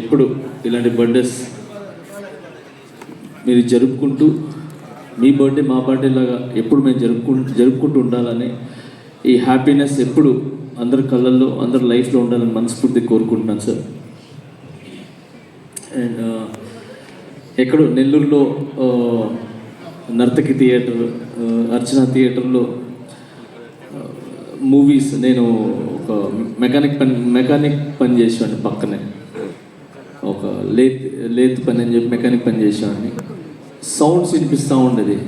ఎప్పుడు ఇలాంటి బర్త్డేస్ మీరు జరుపుకుంటూ మీ బర్త్డే మా బర్త్డే లాగా ఎప్పుడు మేము జరుపుకుంటూ జరుపుకుంటూ ఉండాలని ఈ హ్యాపీనెస్ ఎప్పుడు అందరి కళ్ళల్లో అందరి లైఫ్లో ఉండాలని మనస్ఫూర్తి కోరుకుంటున్నాను సార్. అండ్ ఎక్కడో నెల్లూరులో నర్తకి థియేటర్ అర్చన థియేటర్లో మూవీస్ నేను ఒక మెకానిక్ పని మెకానిక్ పని చేసేవాడిని పక్కనే. లేత్ లేత్ పని అని చెప్పి మెకానిక్ పని చేసేవాడిని. సౌండ్స్ వినిపిస్తూ ఉండేది.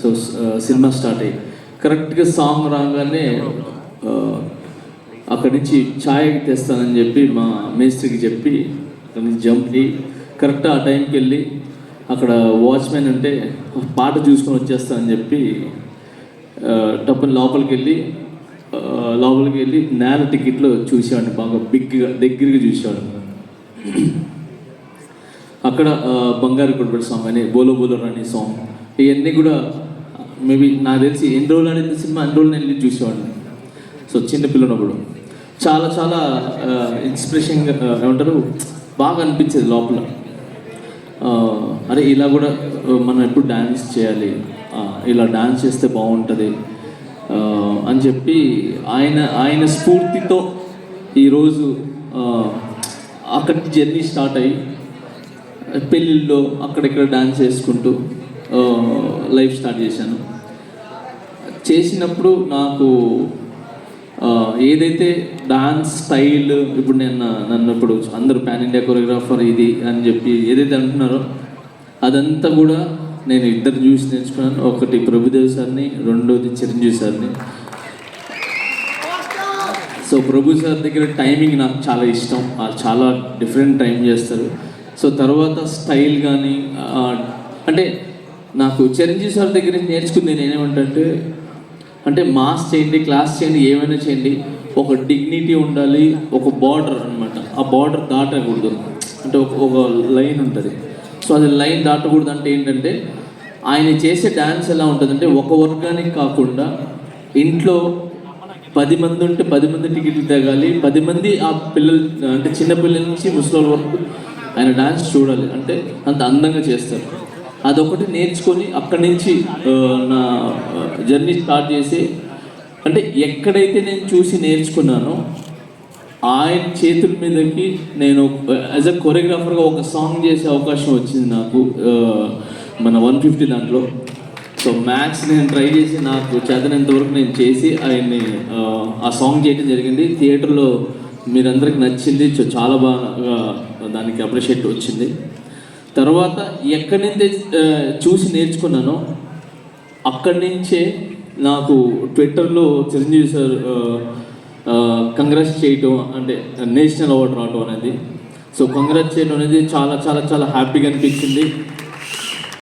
సో uh, సినిమా స్టార్ట్ అయ్యి. కరెక్ట్గా సాంగ్ రాగానే uh, అక్కడి నుంచి ఛాయ్ తెస్తానని చెప్పి మా మేస్త్రికి చెప్పి అక్కడి నుంచి జంప్ అయ్యి కరెక్ట్ ఆ టైంకి వెళ్ళి అక్కడ వాచ్మెన్ అంటే పాట చూసుకొని వచ్చేస్తానని చెప్పి uh, టప్పుని టప్పని లోపలికి వెళ్ళి లోపలికి వెళ్ళి నేల టికెట్లో చూసేవాడిని. బాగా బిగ్గా దగ్గరగా చూసేవాడు అక్కడ బంగారు కొడుబడి సాంగ్ అని బోలో బోలో రాణి సాంగ్ ఇవన్నీ కూడా మేబీ నాకు తెలిసి ఎన్ని రోజులు అనేది సినిమా అన్ని రోజులు నేను వెళ్ళి చూసేవాడిని. సో చిన్న పిల్లనప్పుడు. చాలా చాలా ఇన్స్పిరేషన్గా ఏమంటారు? బాగా అనిపించేది లోపల. అరే ఇలా కూడా మనం ఎప్పుడు డ్యాన్స్ చేయాలి? ఇలా డ్యాన్స్ చేస్తే బాగుంటుంది. అని చెప్పి ఆయన ఆయన స్ఫూర్తితో ఈరోజు ఆ, అక్కడి జర్నీ స్టార్ట్ అయ్యి పెళ్ళిళ్ళలో అక్కడిక్కడ డ్యాన్స్ చేసుకుంటూ లైఫ్ స్టార్ట్ చేశాను. చేసినప్పుడు నాకు ఏదైతే డాన్స్ స్టైల్ ఇప్పుడు నేను నన్ను ఇప్పుడు అందరూ పాన్ ఇండియా కొరియోగ్రాఫర్ ఇది అని చెప్పి ఏదైతే అంటున్నారో అదంతా కూడా నేను ఇద్దరు చూసి నేర్చుకున్నాను. ఒకటి ప్రభుదేవ్ సార్ని రెండోది చిరంజీవి సార్ని. సో ప్రభు సార్ దగ్గర టైమింగ్ నాకు చాలా ఇష్టం. ఆ చాలా డిఫరెంట్ టైం చేస్తారు. సో తర్వాత స్టైల్ కానీ అంటే నాకు చిరంజీవి సార్ దగ్గర నుంచి నేర్చుకుంది నేనేమంటే అంటే మాస్ చేయండి క్లాస్ చేయండి ఏమైనా చేయండి ఒక డిగ్నిటీ ఉండాలి ఒక బార్డర్ అనమాట ఆ బార్డర్ దాటకూడదు. అంటే ఒక ఒక లైన్ ఉంటుంది. సో అది లైన్ దాటకూడదు అంటే ఏంటంటే ఆయన చేసే డ్యాన్స్ ఎలా ఉంటుందంటే ఒక వర్గానికి కాకుండా ఇంట్లో పది మంది ఉంటే పది మంది టికెట్లు తేగాలి పది మంది ఆ పిల్లలు అంటే చిన్నపిల్లల నుంచి ముసలి వరకు ఆయన డాన్స్ చూడాలి. అంటే అంత అందంగా చేస్తారు. అదొకటి నేర్చుకొని అక్కడి నుంచి నా జర్నీ స్టార్ట్ చేసి అంటే ఎక్కడైతే నేను చూసి నేర్చుకున్నానో ఆయన చేతుల మీదకి నేను యాజ్ అ కొరియోగ్రాఫర్గా ఒక సాంగ్ చేసే అవకాశం వచ్చింది నాకు మన వన్ ఫిఫ్టీ దాంట్లో. సో మ్యాథ్స్ నేను ట్రై చేసి నాకు చదివినంత వరకు నేను చేసి ఆయన్ని ఆ సాంగ్ చేయడం జరిగింది. థియేటర్లో మీరందరికి నచ్చింది చాలా బాగా దానికి అప్రిషియేట్ వచ్చింది. తర్వాత ఎక్కడి నుంచి చూసి నేర్చుకున్నానో అక్కడి నుంచే నాకు ట్విట్టర్లో చిరంజీవి సార్ కంగ్రెస్ చేయటం అంటే నేషనల్ అవార్డు రావటం అనేది. సో కంగ్రాట్స్ చేయడం అనేది చాలా చాలా చాలా హ్యాపీగా అనిపించింది.